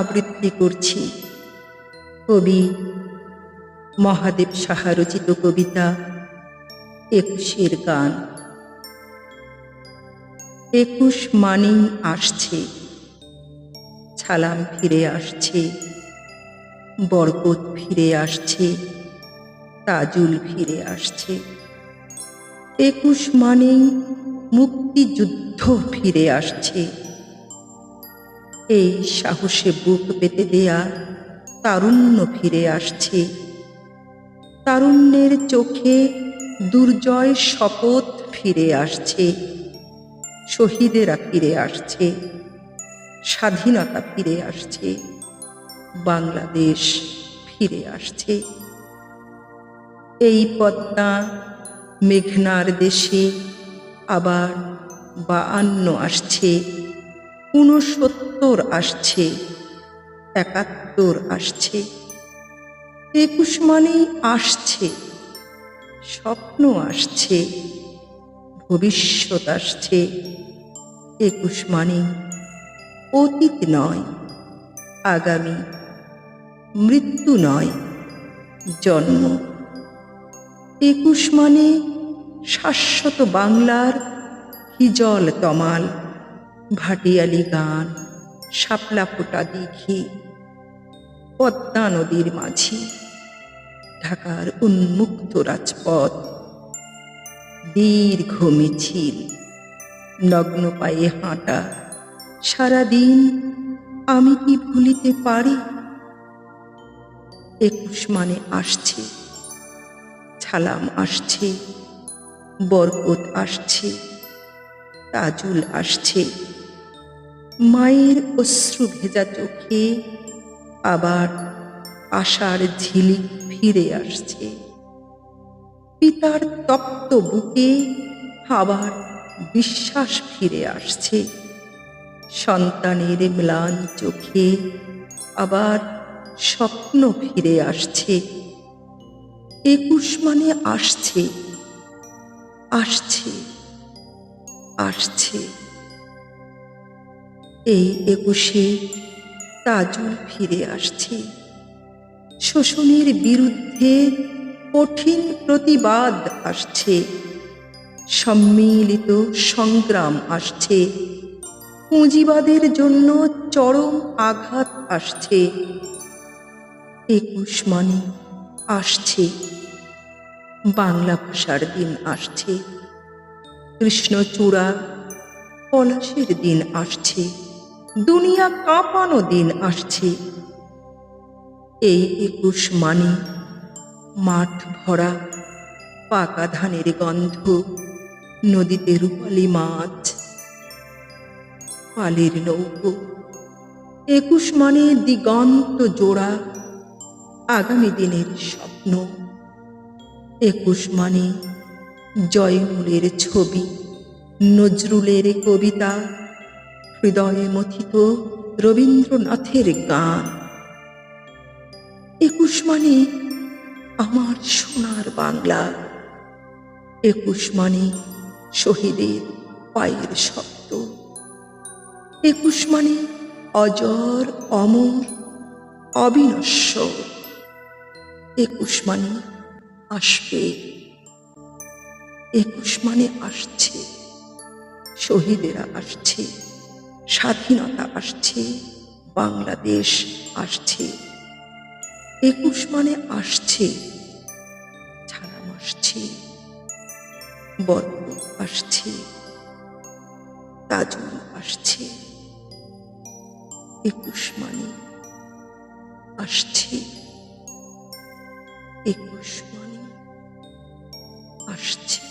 আবৃত্তি করছি। কবি মহাদেব সাহা রচিত কবিতা একুশের গান। একুশ মানেই আসছে, ছালাম ফিরে আসছে, বরকত ফিরে আসছে, তাজুল ফিরে আসছে। একুশ মানেই মুক্তিযুদ্ধ ফিরে আসছে। এই সাহসে বুক পেতে দেয়া তারুণ্য ফিরে আসছে। তারুণ্যের চোখে দুর্জয় শপথ ফিরে আসছে। শহীদেরা ফিরে আসছে। স্বাধীনতা ফিরে আসছে। বাংলাদেশ ফিরে আসছে। এই পদ্মা মেঘনার দেশে আবার বায়ান্ন আসছে। ঊনসত্তর আসছে, একাত্তর আসছে। একুশ মানেই আসছে, স্বপ্ন আসছে, ভবিষ্যৎ আসছে। একুশ মানে অতীত নয়, আগামী মৃত্যু নয়, জন্ম। একুশ মানে শাশ্বত বাংলার হিজল তমাল, ভাটিয়ালি গান। শাপলা ফোটা দিঘি পদ্মা নদীর মাঝি, ঢাকার উন্মুক্ত রাজপথ। দীর্ঘ মিছিল, নগ্ন পায়ে হাঁটা, সারাদিন আমি কি ভুলিতে পারি? একুশ মানে আসছে, ছালাম আসছে, বরকত আসছে, তাজুল আসছে মায়ের অশ্রু ভেজা চোখে আবার আশার ঝিলিক ফিরে আসছে। পিতার তপ্ত বুকে আবার বিশ্বাস ফিরে আসছে। সন্তানের ম্লান চোখে আবার স্বপ্ন ফিরে আসছে। একুশ মানে আসছে। আসছে। আসছে। এই একুশে তাজুল ফিরে আসছে। শোষণের বিরুদ্ধে কঠিন প্রতিবাদ আসছে। সম্মিলিত সংগ্রাম আসছে। পুঁজিবাদের জন্য চরম আঘাত আসছে। একুশ মানে আসছে। বাংলা ভাষার দিন আসছে। কৃষ্ণচূড়া পলাশের দিন আসছে। দুনিয়া কাঁপানো দিন আসছে। এই একুশ মানে মাঠ ভরা, পাকা ধানের গন্ধ, নদীতে রূপালি মাছ, পালের নৌকো। একুশ মানে দিগন্ত জোড়া, আগামী দিনের স্বপ্ন। একুশ মানে জয়মূলের ছবি, নজরুলের কবিতা। হৃদয়ে মথিত রবীন্দ্রনাথের গান। একুশ মানে আমার সোনার বাংলা। একুশ মানে শহীদের পায়ের শব্দ। একুশ মানে অজর, অমর, অবিনশ্বর। একুশ মানে আসবে। একুশ মানে আসছে, শহীদেরা আসছে। স্বাধীনতা আসছে, বাংলাদেশ আসছে, একুশ মানে আসছে ছাড়াম আসছে বরকত আসছে তাজুল আসছে, একুশ মানে আসছে, একুশ মানে আসছে।